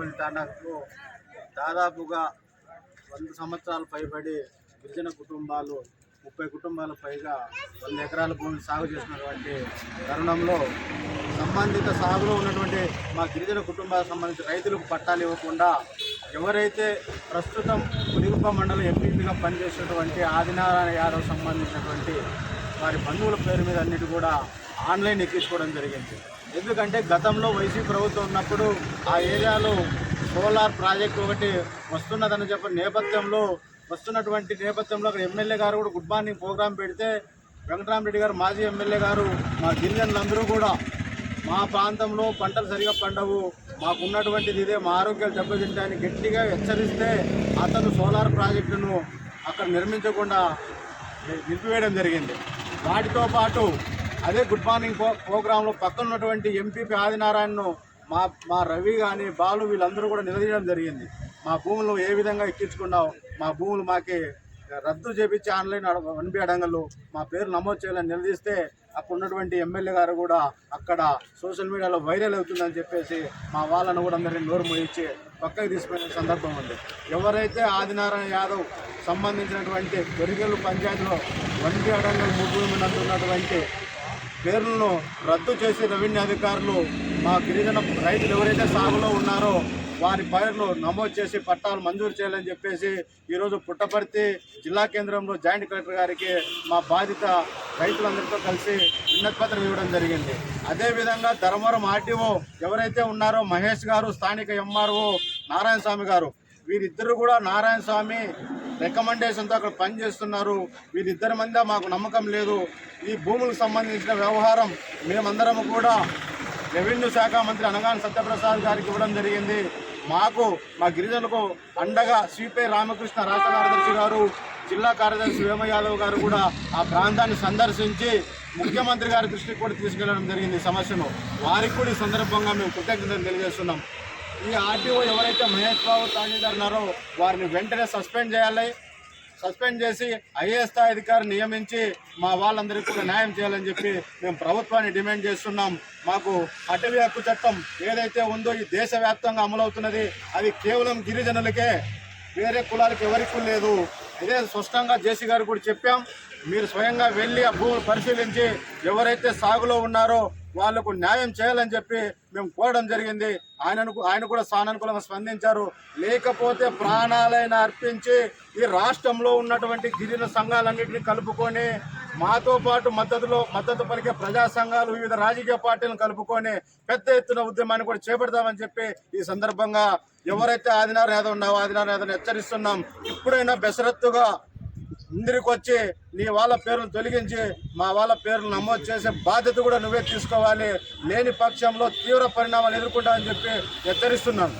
లింగంపల్లి తాండాకు దాదాపుగా వంద సంవత్సరాలు పైబడి గిరిజన కుటుంబాలు ముప్పై కుటుంబాల పైగా వంద ఎకరాల భూమిని సాగు చేసినటువంటి తరుణంలో సంబంధిత సాగులో ఉన్నటువంటి మా గిరిజన కుటుంబాలకు సంబంధించిన రైతులకు పట్టాలు ఇవ్వకుండా ఎవరైతే ప్రస్తుతం పులిగుప్ప మండలం ఎంపీపీగా పనిచేసినటువంటి ఆదినారాయణ యాదవ్ సంబంధించినటువంటి వారి బంధువుల పేరు మీద అన్నిటి కూడా ఆన్లైన్ ఎక్కించుకోవడం జరిగింది. ఎందుకంటే గతంలో వైసీపీ ప్రభుత్వం ఉన్నప్పుడు ఆ ఏరియాలో సోలార్ ప్రాజెక్ట్ ఒకటి వస్తున్నదని చెప్పిన నేపథ్యంలో వస్తున్నటువంటి నేపథ్యంలో అక్కడ ఎమ్మెల్యే గారు కూడా గుడ్ మార్నింగ్ ప్రోగ్రాం పెడితే వెంకటరామరెడ్డి గారు మాజీ ఎమ్మెల్యే గారు మా గిరిజనులందరూ కూడా మా ప్రాంతంలో పంటలు సరిగా పండవు. మాకు ఉన్నటువంటిది ఇదే మా ఆరోగ్యాలు దెబ్బతింటాయని గట్టిగా హెచ్చరిస్తే అతను సోలార్ ప్రాజెక్టును అక్కడ నిర్మించకుండా నిలిపివేయడం జరిగింది. వాటితో పాటు అదే గుడ్ మార్నింగ్ ప్రో ప్రోగ్రాంలో పక్కన ఉన్నటువంటి ఎంపీపీ ఆదినారాయణను మా మా రవి కానీ బాలు వీళ్ళందరూ కూడా నిలదీయడం జరిగింది. మా భూములు ఏ విధంగా ఎక్కించుకున్నావు? మా భూములు మాకే రద్దు చేపించి ఆన్లైన్ వన్బి అడంగలు మా పేరు నమోదు చేయాలని నిలదీస్తే అప్పుడు ఉన్నటువంటి ఎమ్మెల్యే గారు కూడా అక్కడ సోషల్ మీడియాలో వైరల్ అవుతుందని చెప్పేసి మా వాళ్ళను కూడా అందరినీ నోరు మోయించి పక్కకి తీసుకునే సందర్భం ఉంది. ఎవరైతే ఆదినారాయణ యాదవ్ సంబంధించినటువంటి పెరిగేళ్ళు పంచాయతీలో వన్బి అడంగల్ ముగ్గురు ఉన్నటువంటి పేర్లను రద్దు చేసి రెవెన్యూ అధికారులు మా గిరిజన రైతులు ఎవరైతే సాగులో ఉన్నారో వారి పేర్లు నమోదు చేసి పట్టాలు మంజూరు చేయాలని చెప్పేసి ఈరోజు పుట్టపర్తి జిల్లా కేంద్రంలో జాయింట్ కలెక్టర్ గారికి మా బాధిత రైతులందరితో కలిసి విన్నతిపత్రం ఇవ్వడం జరిగింది. అదేవిధంగా ధర్మవరం ఆర్టీఓ ఎవరైతే ఉన్నారో మహేష్ గారు స్థానిక ఎంఆర్ఓ నారాయణ స్వామి గారు వీరిద్దరు కూడా నారాయణ స్వామి రికమెండేషన్తో అక్కడ పనిచేస్తున్నారు. వీరిద్దరి మధ్య మాకు నమ్మకం లేదు. ఈ భూములకు సంబంధించిన వ్యవహారం మేమందరం కూడా రెవెన్యూ శాఖ మంత్రి అనగాని సత్యప్రసాద్ గారికి ఇవ్వడం జరిగింది. మాకు మా గిరిజనులకు అండగా సిపిఐ రామకృష్ణ రాష్ట్ర కార్యదర్శి గారు జిల్లా కార్యదర్శి వేమ యాదవ్ గారు కూడా ఆ ప్రాంతాన్ని సందర్శించి ముఖ్యమంత్రి గారి దృష్టికి కూడా తీసుకెళ్ళడం జరిగింది సమస్యను. వారికి కూడా ఈ సందర్భంగా మేము కృతజ్ఞతలు తెలియజేస్తున్నాం. ఈ ఆర్టీఓ ఎవరైతే మహేష్ బాబు తాండీదార్ ఉన్నారో వారిని వెంటనే సస్పెండ్ చేయాలి. సస్పెండ్ చేసి ఐఏఎస్ స్థాయి అధికారిని నియమించి మా వాళ్ళందరికీ కూడా న్యాయం చేయాలని చెప్పి మేము ప్రభుత్వాన్ని డిమాండ్ చేస్తున్నాం. మాకు అటవీ హక్కు చట్టం ఏదైతే ఉందో ఈ దేశవ్యాప్తంగా అమలవుతున్నది అది కేవలం గిరిజనులకే వేరే కులాలకు ఎవరికూ లేదు. ఇదే స్పష్టంగా జేసీ గారు కూడా చెప్పాం. మీరు స్వయంగా వెళ్ళి ఆ భూమిని పరిశీలించి ఎవరైతే సాగులో ఉన్నారో వాళ్ళకు న్యాయం చేయాలని చెప్పి మేము కోరడం జరిగింది. ఆయనను ఆయన కూడా సానుకూలంగా స్పందించారు. లేకపోతే ప్రాణాలైన అర్పించి ఈ రాష్ట్రంలో ఉన్నటువంటి గిరిజన సంఘాలన్నింటినీ కలుపుకొని మాతో పాటు మద్దతులో మద్దతు పలికే ప్రజా సంఘాలు వివిధ రాజకీయ పార్టీలను కలుపుకొని పెద్ద ఎత్తున ఉద్యమాన్ని కూడా చేపడతామని చెప్పి ఈ సందర్భంగా ఎవరైతే ఆదినారాయణ యాదవ్ ఉన్నావో ఆదినారాయణ యాదవ్ని హెచ్చరిస్తున్నాం. ఇప్పుడైనా బెసరత్తుగా ఇందరికి వచ్చి నీ వాళ్ళ పేరును తొలగించి మా వాళ్ళ పేరును నమోదు చేసే బాధ్యత కూడా నువ్వే తీసుకోవాలి. లేని పక్షంలో తీవ్ర పరిణామాలు ఎదుర్కొంటామని చెప్పి హెచ్చరిస్తున్నాను.